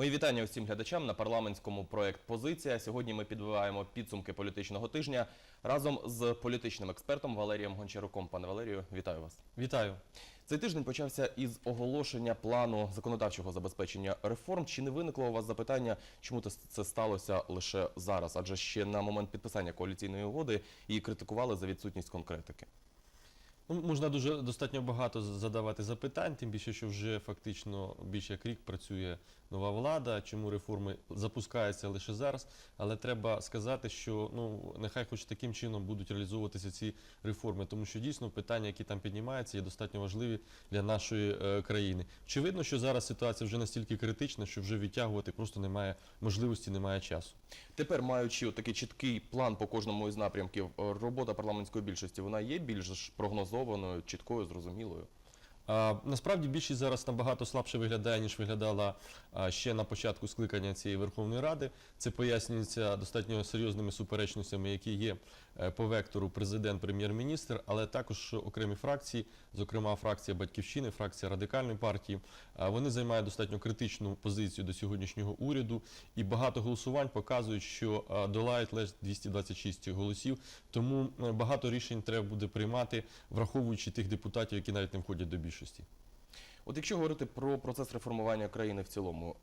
Мої вітання усім глядачам на парламентському проект Позиція. Сьогодні ми підбиваємо підсумки політичного тижня разом з політичним експертом Валерієм Гончаруком. Пане Валерію, вітаю вас. Вітаю. Цей тиждень почався із оголошення плану законодавчого забезпечення реформ. Чи не виникло у вас запитання, чому це сталося лише зараз? Адже ще на момент підписання коаліційної угоди її критикували за відсутність конкретики. Ну, можна дуже достатньо багато задавати запитань, тим більше, що вже фактично більше як рік працює нова влада. Чому реформи запускаються лише зараз? Але треба сказати, що ну нехай хоч таким чином будуть реалізовуватися ці реформи, тому що дійсно питання, які там піднімаються, є достатньо важливі для нашої е, країни. Очевидно, що зараз ситуація вже настільки критична, що вже відтягувати просто немає можливості, немає часу. Тепер, маючи такий чіткий план по кожному із напрямків, е, робота парламентської більшості вона є більш прогнозованою, чіткою, зрозумілою. Насправді більшість зараз набагато слабше виглядає, ніж виглядала ще на початку скликання цієї Верховної Ради. Це пояснюється достатньо серйозними суперечностями, які є е, по вектору президент, прем'єр-міністр, але також окремі фракції, зокрема фракція Батьківщини, фракція радикальної партії. Вони займають достатньо критичну позицію до сьогоднішнього уряду, і багато голосувань показують, що долають лише 226 голосів. Тому е, багато рішень треба буде приймати, враховуючи тих депутатів, які навіть не входять до більшості. От якщо говорити про процес реформування країни в цілому,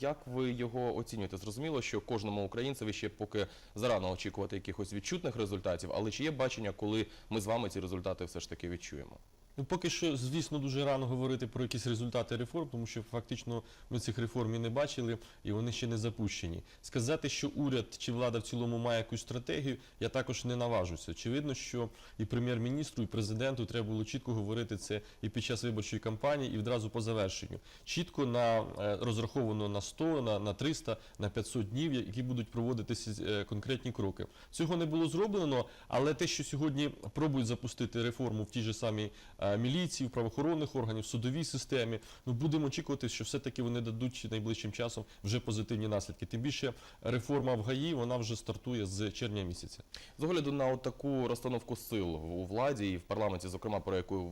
як ви його оцінюєте? Зрозуміло, що кожному українцеві ще поки зарано очікувати якихось відчутних результатів, але чи є бачення, коли ми з вами ці результати все ж таки відчуємо? Ну, поки що, звісно, дуже рано говорити про якісь результати реформ, тому що фактично ми цих реформ і не бачили, і вони ще не запущені. Сказати, що уряд чи влада в цілому має якусь стратегію, я також не наважуся. Очевидно, що і прем'єр-міністру, і президенту треба було чітко говорити це і під час виборчої кампанії, і відразу по завершенню. Чітко на е, розраховано на 100, на, на 300, на 500 днів, які будуть проводитися е, конкретні кроки. Цього не було зроблено, але те, що сьогодні пробують запустити реформу в тій же самій е, міліції, в правоохоронних органів, в судовій системі, ну будемо очікувати, що все-таки вони дадуть найближчим часом вже позитивні наслідки. Тим більше реформа в ГАІ вона вже стартує з червня місяця. З огляду на таку розстановку сил у владі і в парламенті, зокрема про яку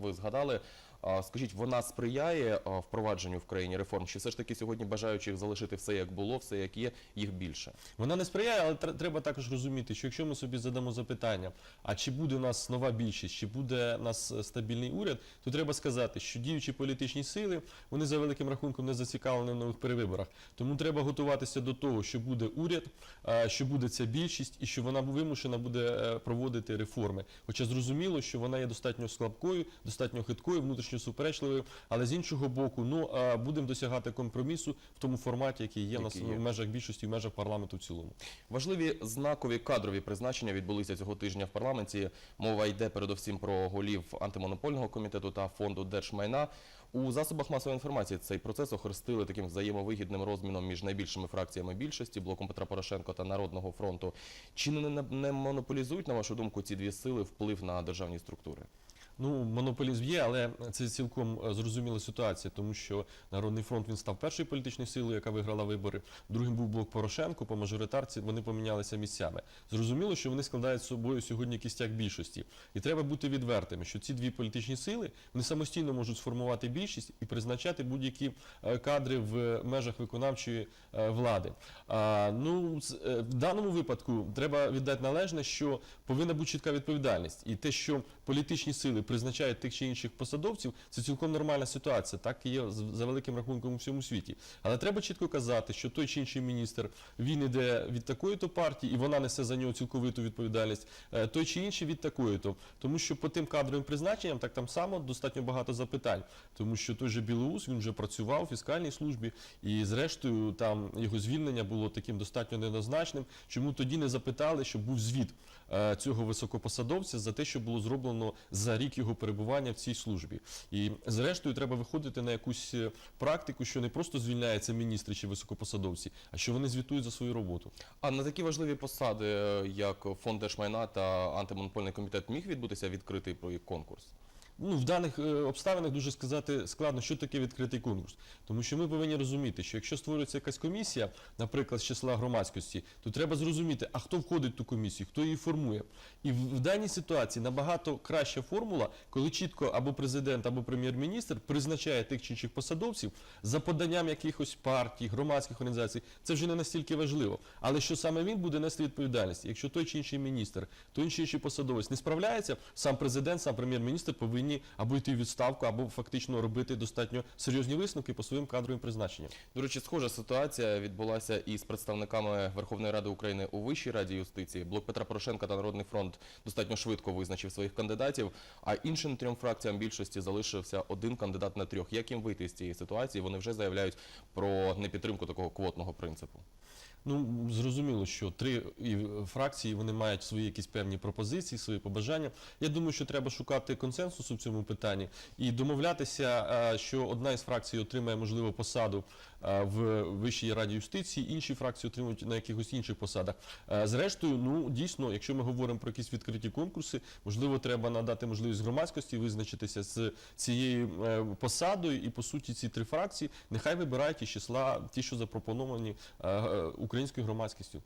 ви згадали, скажіть, вона сприяє впровадженню в країні реформ? Чи все ж таки сьогодні бажаючих залишити все як було, все як є, їх більше? Вона не сприяє, але треба також розуміти, що якщо ми собі задамо запитання, а чи буде у нас нова більшість, чи буде у нас е, стабільний уряд, то треба сказати, що діючі політичні сили вони за великим рахунком не зацікавлені в нових перевиборах. Тому треба готуватися до того, що буде уряд, е, що буде ця більшість, і що вона вимушена буде е, проводити реформи. Хоча зрозуміло, що вона є достатньо слабкою, достатньо хиткою, внутрішньо суперечливою, але з іншого боку, ну будемо досягати компромісу в тому форматі, який є в нас є. в межах більшості, в межах парламенту в цілому. Важливі знакові кадрові призначення відбулися цього тижня в парламенті. Мова йде передовсім про голів антимонопольного комітету та фонду держмайна. У засобах масової інформації цей процес охрестили таким взаємовигідним розміном між найбільшими фракціями більшості блоком Петра Порошенко та Народного фронту. Чи не, не монополізують, на вашу думку, ці дві сили вплив на державні структури? Ну, монополізм є, але це цілком е, зрозуміла ситуація, тому що Народний фронт він став першою політичною силою, яка виграла вибори. Другим був блок Порошенко. По мажоритарці вони помінялися місцями. Зрозуміло, що вони складають з собою сьогодні кістяк більшості, і треба бути відвертими, що ці дві політичні сили вони самостійно можуть сформувати більшість і призначати будь-які е, кадри в межах виконавчої е, влади. А, ну е, в даному випадку треба віддати належне, що повинна бути чітка відповідальність, і те, що політичні сили призначають тих чи інших посадовців, це цілком нормальна ситуація. Так є за великим рахунком у всьому світі. Але треба чітко казати, що той чи інший міністр він іде від такої то партії, і вона несе за нього цілковиту відповідальність. е, Той чи інший від такої то, тому що по тим кадровим призначенням так там само достатньо багато запитань, тому що той же Білоус він вже працював у фіскальній службі, і зрештою там його звільнення було таким достатньо неоднозначним. Чому тоді не запитали, щоб був звіт е, цього високопосадовця за те, що було зроблено за рік його перебування в цій службі? І зрештою треба виходити на якусь е, практику, що не просто звільняються міністри чи високопосадовці, а що вони звітують за свою роботу. А на такі важливі посади, е, як фонд держмайна та антимонопольний комітет, міг відбутися відкритий конкурс? Ну, в даних е, обставинах дуже сказати складно, що таке відкритий конкурс. Тому що ми повинні розуміти, що якщо створюється якась комісія, наприклад, з числа громадськості, то треба зрозуміти, а хто входить в ту комісію, хто її формує. І в, даній ситуації набагато краща формула, коли чітко або президент, або прем'єр-міністр призначає тих чи інших посадовців за поданням якихось партій, громадських організацій. Це вже не настільки важливо. Але що саме він буде нести відповідальність? Якщо той чи інший міністр, той чи інший посадовець не справляється, сам президент, сам прем'єр-міністр повинні або йти в відставку, або фактично робити достатньо серйозні висновки по своїм кадровим призначенням. До речі, схожа ситуація відбулася і з представниками Верховної Ради України у Вищій раді юстиції. Блок Петра Порошенка та Народний фронт достатньо швидко визначив своїх кандидатів, а іншим трьом фракціям більшості залишився один кандидат на трьох. Як їм вийти з цієї ситуації? Вони вже заявляють про непідтримку такого квотного принципу. Ну зрозуміло, що три фракції вони мають свої якісь певні пропозиції, свої побажання. Я думаю, що треба шукати консенсусу в цьому питанні і домовлятися, е, що одна із фракцій отримає можливо посаду е, в Вищій раді юстиції, інші фракції отримують на якихось інших посадах. Е, Зрештою, ну дійсно, якщо ми говоримо про якісь відкриті конкурси, можливо, треба надати можливість громадськості визначитися з цією посадою, і по суті ці три фракції нехай вибирають із числа ті, що запропоновані е, українською громадськістю.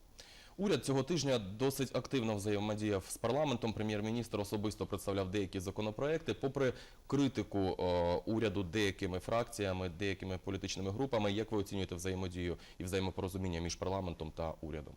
Уряд цього тижня досить активно взаємодіяв з парламентом. Прем'єр-міністр особисто представляв деякі законопроекти. Попри критику е, уряду деякими фракціями, деякими політичними групами, як ви оцінюєте взаємодію і взаємопорозуміння між парламентом та урядом?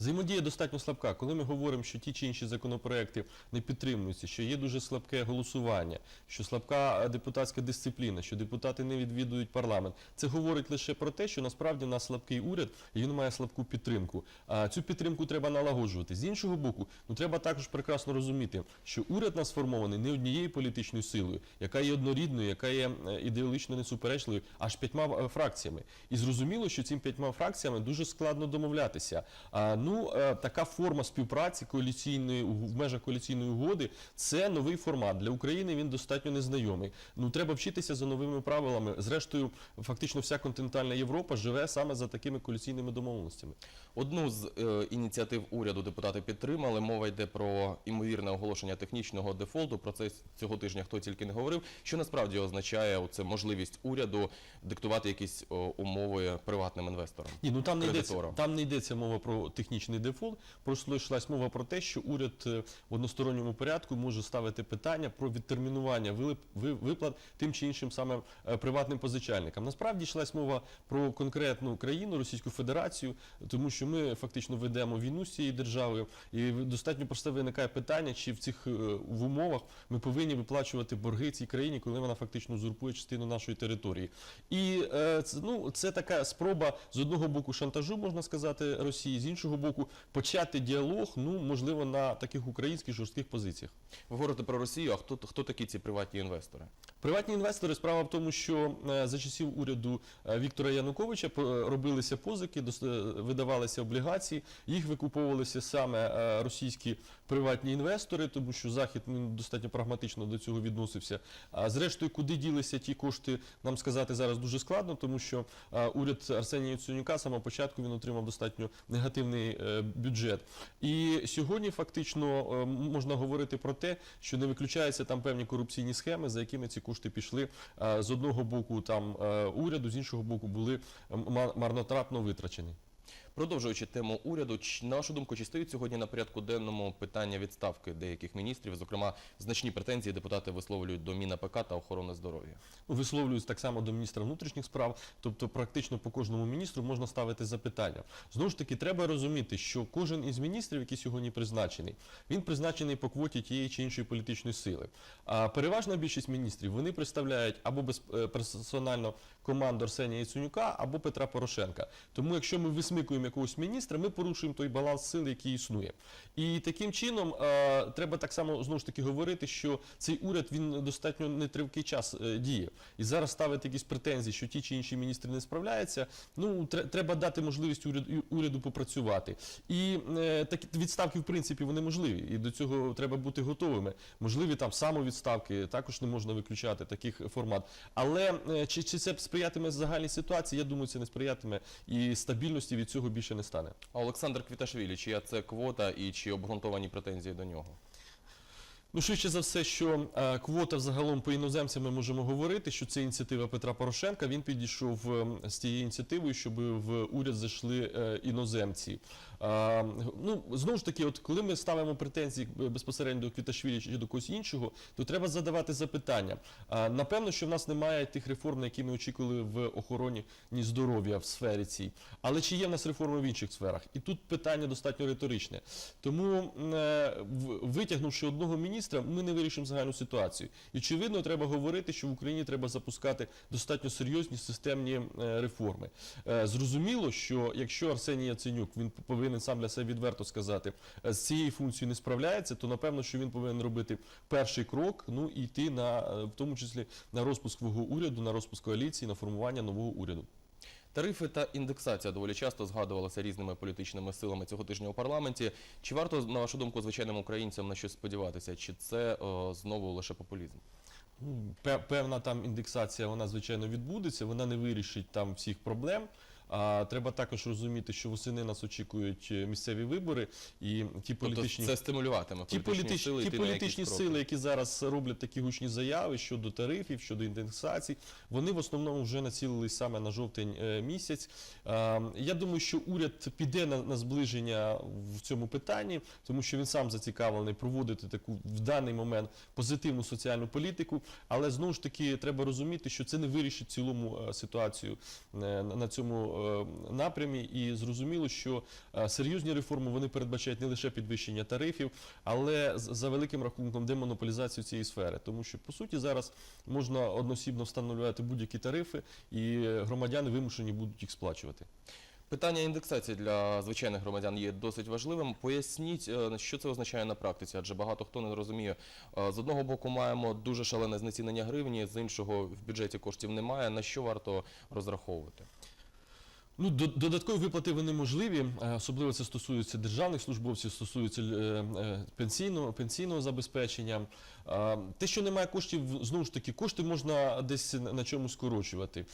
Взаємодія достатньо слабка. Коли ми говоримо, що ті чи інші законопроекти не підтримуються, що є дуже слабке голосування, що слабка е, депутатська дисципліна, що депутати не відвідують парламент, це говорить лише про те, що насправді в нас слабкий уряд і він має слабку підтримку. А цю підтримку треба налагоджувати. З іншого боку, ну треба також прекрасно розуміти, що уряд нас сформований не однією політичною силою, яка є однорідною, яка є е, ідеологічно несуперечливою, аж п'ятьма е, фракціями. І зрозуміло, що цим п'ятьма фракціями дуже складно домовлятися. А, ну, е, така форма співпраці коаліційної в межах коаліційної угоди це новий формат. Для України він достатньо незнайомий. Ну треба вчитися за новими правилами. Зрештою, фактично вся континентальна Європа живе саме за такими коаліційними домовленостями. Одну з ініціатив уряду депутати підтримали. Мова йде про імовірне оголошення технічного дефолту. Про це цього тижня хто тільки не говорив. Що насправді означає оце можливість уряду диктувати якісь о, умови приватним інвесторам? Ні, ну там не йдеться, там не йдеться мова про технічний дефолт. Просто йшлась мова про те, що уряд е, в односторонньому порядку може ставити питання про відтермінування виплат тим чи іншим саме е, приватним позичальникам. Насправді йшлась мова про конкретну країну, Російську Федерацію, тому що ми фактично ведемо війну з цією державою, і достатньо просте виникає питання, чи в цих е, в умовах ми повинні виплачувати борги цій країні, коли вона фактично узурпує частину нашої території. І е, це, ну, це така спроба з одного боку шантажу, можна сказати, Росії, з іншого боку, почати діалог, ну можливо, на таких українських жорстких позиціях. Ви говорите про Росію. А хто хто такі ці приватні інвестори? Приватні інвестори справа в тому, що е, за часів уряду Віктора Януковича робилися позики, видавалися облігації, їх викуповувалися саме е, російські приватні інвестори, тому що захід достатньо прагматично до цього відносився. А зрештою, куди ділися ті кошти, нам сказати зараз дуже складно, тому що е, уряд Арсенія Яценюка самого початку він отримав достатньо негативний е, бюджет. І сьогодні фактично можна говорити про те, що не виключаються там певні корупційні схеми, за якими ці кошти пішли з одного боку там уряду, з іншого боку були марнотратно витрачені. Продовжуючи тему уряду, на вашу думку, чи стоїть сьогодні на порядку денному питання відставки деяких міністрів? Зокрема, значні претензії депутати висловлюють до МінАПК та охорони здоров'я. Ну, Висловлююсь так само до міністра внутрішніх справ, тобто практично по кожному міністру можна ставити запитання. Знову ж таки, треба розуміти, що кожен із міністрів, який сьогодні призначений, він призначений по квоті тієї чи іншої політичної сили. А переважна більшість міністрів вони представляють або е, персонально команду Арсенія Яценюка, або Петра Порошенка. Тому, якщо ми висмикуємо якогось міністра, ми порушуємо той баланс сил, який існує. І таким чином е, треба так само знову ж таки говорити, що цей уряд він достатньо нетривкий час е, діє. І зараз ставити якісь претензії, що ті чи інші міністри не справляються. Ну тре- треба дати можливість уряду, уряду попрацювати. І е, такі відставки, в принципі, вони можливі. І до цього треба бути готовими. Можливі там самовідставки, також не можна виключати таких формат. Але е, чи, чи це сприятиме загальній ситуації? Я думаю, це не сприятиме і стабільності від цього більше не стане. А Олександр Квіташвілі, чия це квота і чи обґрунтовані претензії до нього? Ну, швидше за все, що е, квота взагалом по іноземцям ми можемо говорити, що це ініціатива Петра Порошенка. Він підійшов е, з тією ініціативою, щоб в уряд зайшли е, іноземці. Ну, знову ж таки, от коли ми ставимо претензії безпосередньо до Квіташвілі чи до когось іншого, то треба задавати запитання. Напевно, що в нас немає тих реформ, які ми очікували в охороні ні здоров'я в сфері цій. Але чи є в нас реформи в інших сферах? І тут питання достатньо риторичне. Тому, е, витягнувши одного міністра, ми не вирішимо загальну ситуацію. І очевидно, треба говорити, що в Україні треба запускати достатньо серйозні системні е, реформи. Е, Зрозуміло, що якщо Арсеній Яценюк він повинен сам для себе відверто сказати, е, з цією функцією не справляється, то напевно, що він повинен робити перший крок, ну і йти на е, в тому числі на розпуск свого уряду, на розпуск коаліції, на формування нового уряду. Тарифи та індексація доволі часто згадувалися різними політичними силами цього тижня у парламенті. Чи варто, на вашу думку, звичайним українцям на щось сподіватися? Чи це е, знову лише популізм? Ну, Певна там індексація, вона звичайно відбудеться, вона не вирішить там всіх проблем. А треба також розуміти, що восени нас очікують е, місцеві вибори, і ті політичні Тобто це стимулюватиме ті політичні, політичні, сили ті політичні сили, які зараз роблять такі гучні заяви щодо тарифів, щодо індексацій, вони в основному вже націлились саме на жовтень е, місяць. Е, Я думаю, що уряд піде на, на зближення в цьому питанні, тому що він сам зацікавлений проводити таку в даний момент позитивну соціальну політику. Але знову ж таки треба розуміти, що це не вирішить цілому ситуацію на цьому напрямі. І зрозуміло, що е, серйозні реформи вони передбачають не лише підвищення тарифів, але за великим рахунком демонополізацію цієї сфери. Тому що по суті зараз можна одноосібно встановлювати будь-які тарифи, і громадяни вимушені будуть їх сплачувати. Питання індексації для звичайних громадян є досить важливим. Поясніть, е, що це означає на практиці, адже багато хто не розуміє. Е, З одного боку, маємо дуже шалене знецінення гривні, з іншого в бюджеті коштів немає. На що варто розраховувати? Ну, додаткові виплати вони можливі, е, особливо це стосується державних службовців, стосується е, е, пенсійного, пенсійного забезпечення. Те, що немає коштів, знову ж таки, кошти можна десь на чомусь скорочувати.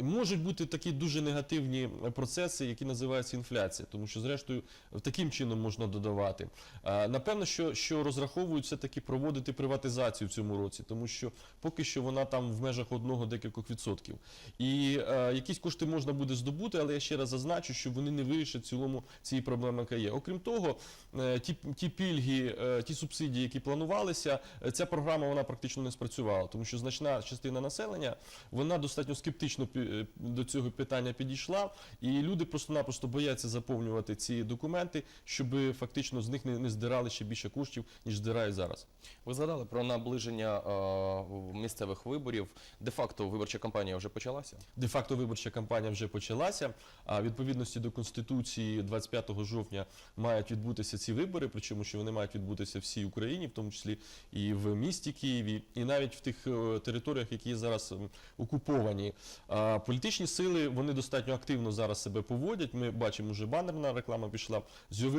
Можуть бути такі дуже негативні процеси, які називаються інфляція, тому що, зрештою, таким чином можна додавати. Напевно, що, що розраховують все-таки проводити приватизацію в цьому році, тому що поки що вона там в межах одного декількох відсотків. І якісь кошти можна буде здобути, але я ще раз зазначу, що вони не вирішать в цілому цієї проблеми, яка є. Окрім того, е, ті, ті пільги, е, ті субсидії, які планувалися, е, ця програма вона практично не спрацювала, тому що значна частина населення вона достатньо скептично до цього питання підійшла, і люди просто-напросто бояться заповнювати ці документи, щоб фактично з них не, не здирали ще більше коштів, ніж здирають зараз. Ви згадали про наближення е, місцевих виборів. Де-факто виборча кампанія вже почалася. Де-факто виборча кампанія вже почалася. А відповідності до конституції 25 жовтня мають відбутися ці вибори, причому що вони мають відбутися всій Україні, в тому числі і в місті Києві, і навіть в тих е, територіях, які зараз окуповані. А політичні сили вони достатньо активно зараз себе поводять. Ми бачимо, вже банерна реклама пішла.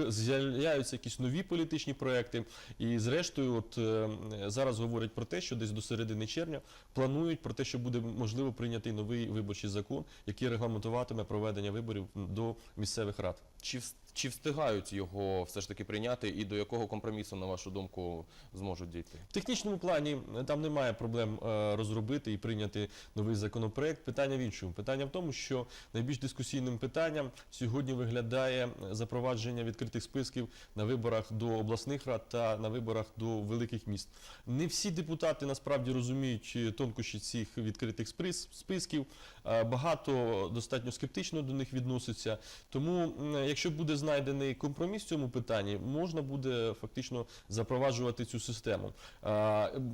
З'являються якісь нові політичні проекти. І зрештою, от е, зараз говорять про те, що десь до середини червня планують про те, що буде можливо прийнятий новий виборчий закон, який регламентуватиме проведення виборів до місцевих рад. Чи, чи встигають його все ж таки прийняти, і до якого компромісу, на вашу думку, зможуть дійти? В технічному плані е, там немає проблем е, розробити і прийняти новий законопроект. Питання в іншому. Питання в тому, що найбільш дискусійним питанням сьогодні виглядає е, запровадження відкритих списків на виборах до обласних рад та на виборах до великих міст. Не всі депутати насправді розуміють тонкощі цих відкритих списків. Багато достатньо скептично до них відноситься. Тому, м, якщо буде знайдений компроміс в цьому питанні, можна буде фактично запроваджувати цю систему.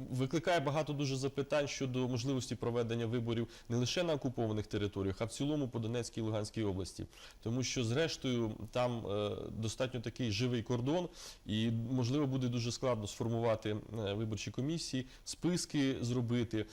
Викликає багато дуже запитань щодо можливості проведення виборів не лише на окупованих територіях, а в цілому по Донецькій і Луганській області. Тому що, зрештою, там е, достатньо такий живий кордон, і можливо буде дуже складно сформувати е, виборчі комісії, списки зробити.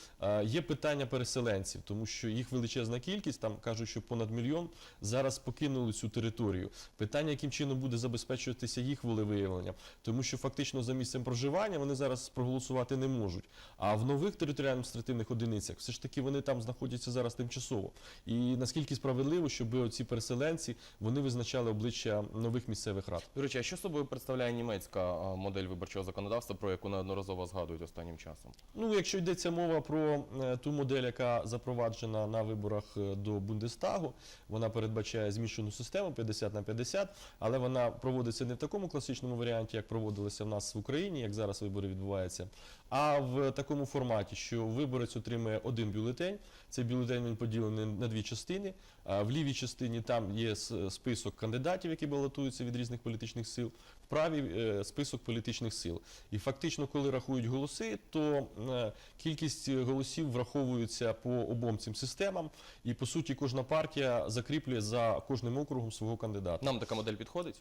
Є питання переселенців, тому що їх величезна кількість, там кажуть, що понад мільйон зараз покинули цю територію. Питання, яким чином буде забезпечуватися їх волевиявлення, тому що фактично за місцем проживання вони зараз проголосувати не можуть. А в нових територіально-адміністративних одиницях все ж таки вони там знаходяться зараз тимчасово. І наскільки справедливо, щоб ці переселенці вони визначали обличчя нових місцевих рад. До речі, а що собою представляє німецька модель виборчого законодавства, про яку неодноразово згадують останнім часом? Ну, якщо йдеться мова про е, ту модель, яка запроваджена на виборах е, до Бундестагу, вона передбачає змішану систему 50 на 50, але вона проводиться не в такому класичному варіанті, як проводилися в нас в Україні, як зараз вибори відбуваються, а в такому форматі, що виборець отримує один бюлетень. Цей бюлетень він поділений на дві частини. В лівій частині там є список кандидатів, які балотуються від різних політичних сил, в правій е, список політичних сил. І фактично, коли рахують голоси, то е, кількість голосів враховується по обом цим системам, і по суті кожна партія закріплює за кожним округом свого кандидата. Нам така модель підходить?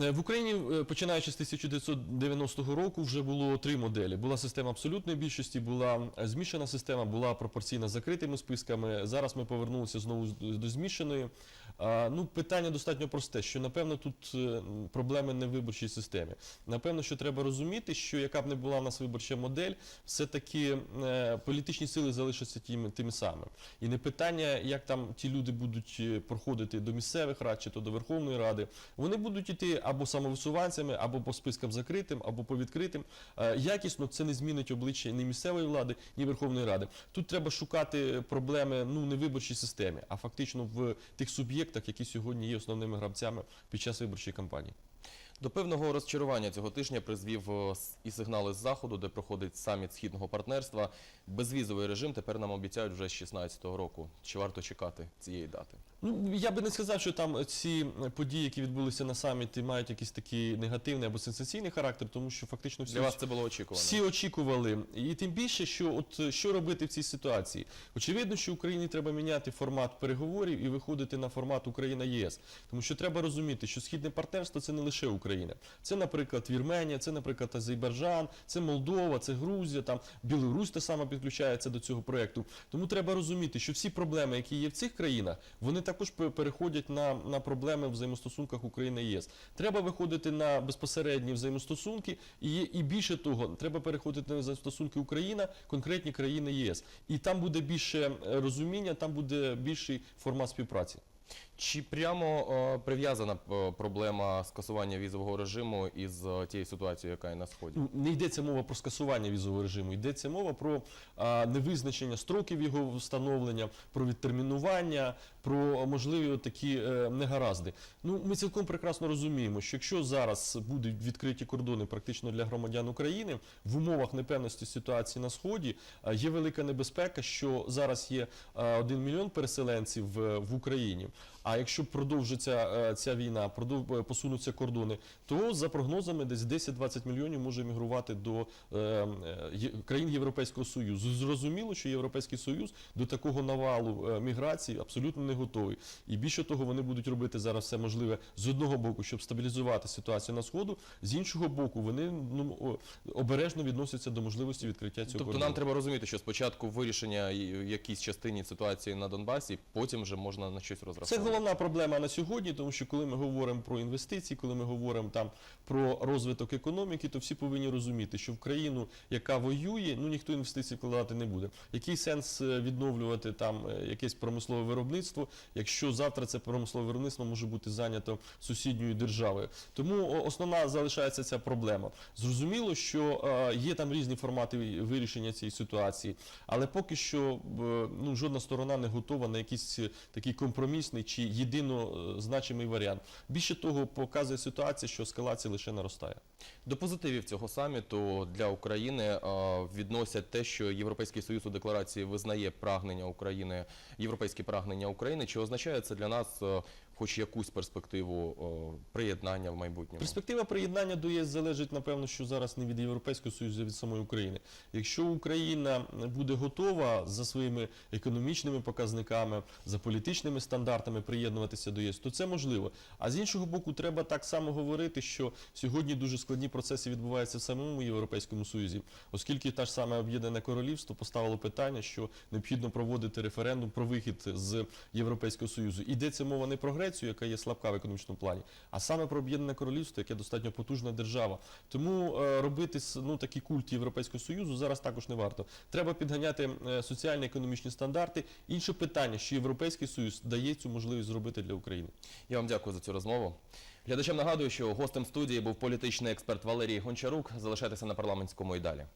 Е, В Україні, е, починаючи з 1990 року, вже було три моделі. Була система абсолютної більшості, була е, змішана система, була пропорційна закритими списками. Зараз ми повернулися знову до змішаної. Ну, питання достатньо просте, що напевно тут проблеми не в виборчій системі. Напевно, що треба розуміти, що яка б не була в нас виборча модель, все-таки е, політичні сили залишаться тими, тими самими. І не питання, як там ті люди будуть проходити до місцевих рад чи то до Верховної Ради. Вони будуть іти або самовисуванцями, або по спискам закритим, або по відкритим. Е, Якісно це не змінить обличчя ні місцевої влади, ні Верховної Ради. Тут треба шукати проблеми ну не в виборчій системі, а фактично в тих суб'єктах, які сьогодні є основними гравцями під час виборчої кампанії. До певного розчарування цього тижня призвів е, і сигнали з заходу, де проходить саміт східного партнерства. Безвізовий режим тепер нам обіцяють вже з 16-го року. Чи варто чекати цієї дати? Ну я би не сказав, що там ці події, які відбулися на саміті, мають якийсь такий негативний або сенсаційний характер, тому що фактично всі Для вас це було очікувано. Всі очікували, і тим більше, що от що робити в цій ситуації? Очевидно, що Україні треба міняти формат переговорів і виходити на формат Україна ЄС, тому що треба розуміти, що східне партнерство це не лише Україна, це, наприклад, Вірменія, це, наприклад, Азербайджан, це Молдова, це Грузія, там Білорусь та сама підключається до цього проекту. Тому треба розуміти, що всі проблеми, які є в цих країнах, вони також переходять на, на проблеми в взаємостосунках України і ЄС. Треба виходити на безпосередні взаємостосунки, і, і більше того, треба переходити на взаємостосунки Україна, конкретні країни єС. І там буде більше е, розуміння, там буде більший формат співпраці. Чи прямо е, прив'язана е, проблема скасування візового режиму із е, тією ситуацією, яка є на сході? Не йдеться мова про скасування візового режиму, йдеться мова про невизначення строків його встановлення, про відтермінування, про можливі такі негаразди. Ну, ми цілком прекрасно розуміємо, що якщо зараз будуть відкриті кордони практично для громадян України в умовах непевності ситуації на сході, є велика небезпека, що зараз є а, один мільйон переселенців в Україні. А якщо продовжиться е, ця війна, продов... е, посунуться кордони, то за прогнозами десь 10-20 мільйонів може мігрувати до е, країн Європейського Союзу. Зрозуміло, що Європейський Союз до такого навалу міграції абсолютно не готовий. І більше того, вони будуть робити зараз все можливе з одного боку, щоб стабілізувати ситуацію на сходу, з іншого боку, вони ну обережно відносяться до можливості відкриття цього Тобто кордону. нам треба розуміти, що спочатку вирішення якійсь частині ситуації на Донбасі, потім вже можна на щось Це розраховувати. Головна проблема на сьогодні, тому що коли ми говоримо про інвестиції, коли ми говоримо там про розвиток економіки, то всі повинні розуміти, що в країну, яка воює, ну ніхто інвестицій вкладати не буде. Який сенс е, відновлювати там е, якесь промислове виробництво, якщо завтра це промислове виробництво може бути зайнято сусідньою державою? Тому основна залишається ця проблема. Зрозуміло, що е, є там різні формати вирішення цієї ситуації, але поки що ну, жодна сторона не готова на якийсь такий компромісний чи єдино е, значимий варіант. Більше того, показує ситуація, що ескалація лише наростає. До позитивів цього саміту для України е, відносять те, що Європейський Союз у декларації визнає прагнення України, європейські прагнення України. Чи означає це для нас е, хоч якусь перспективу е, приєднання в майбутньому? Перспектива приєднання до ЄС залежить, напевно, що зараз не від Європейського Союзу, а від самої України. Якщо Україна буде готова за своїми економічними показниками, за політичними стандартами приєднуватися до ЄС, то це можливо. А з іншого боку, треба так само говорити, що сьогодні дуже складні процеси відбуваються в самому Європейському Союзі, оскільки та ж саме Об'єднане Королівство поставило питання, що необхідно проводити референдум про вихід з Європейського Союзу. Йдеться мова не про Грецію, Швецію, яка є слабка в економічному плані, а саме про об'єднане королівство, яке достатньо потужна держава. Тому е, робити ну, такі культи Європейського Союзу зараз також не варто. Треба підганяти е, соціально-економічні стандарти. Інше питання, що Європейський Союз дає цю можливість зробити для України. Я вам дякую за цю розмову. Глядачам нагадую, що гостем студії був політичний експерт Валерій Гончарук. Залишайтеся на парламентському і далі.